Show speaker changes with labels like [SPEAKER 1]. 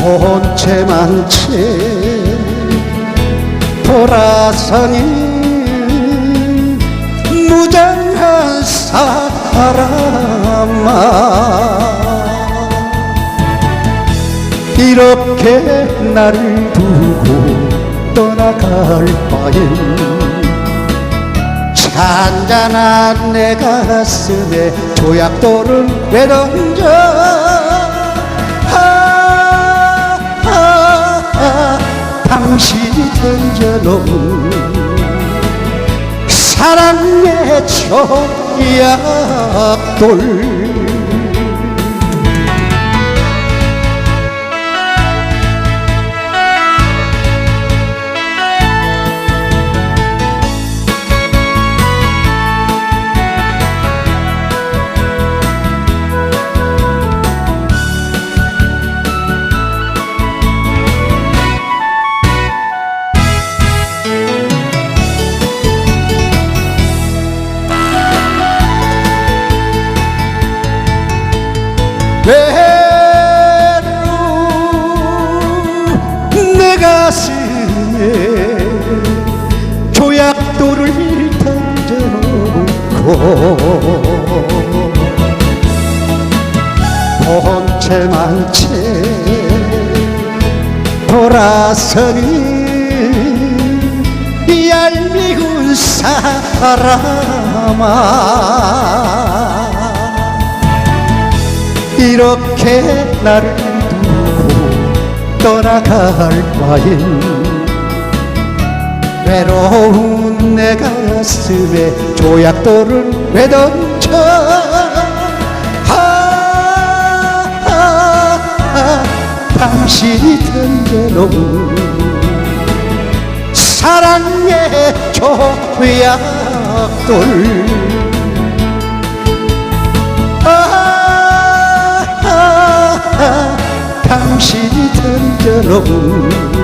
[SPEAKER 1] 본체만 채 돌아서니 무장한 사람아. 이렇게 나를 두고 떠나갈 바엔 잔잔한 내 가슴에 조약돌을 왜 던져. 아, 아, 아, 당신이 던져놓은 사랑의 조약돌 외로운 내 가슴에 조약돌을 던져놓고 본체만 채 돌아서니 얄미운 사람아 이렇게 나를 두고 떠나갈 바엔 외로운 내 가슴에 조약돌을 아, 아, 당신이 던져놓은 사랑의 조약돌 던져놓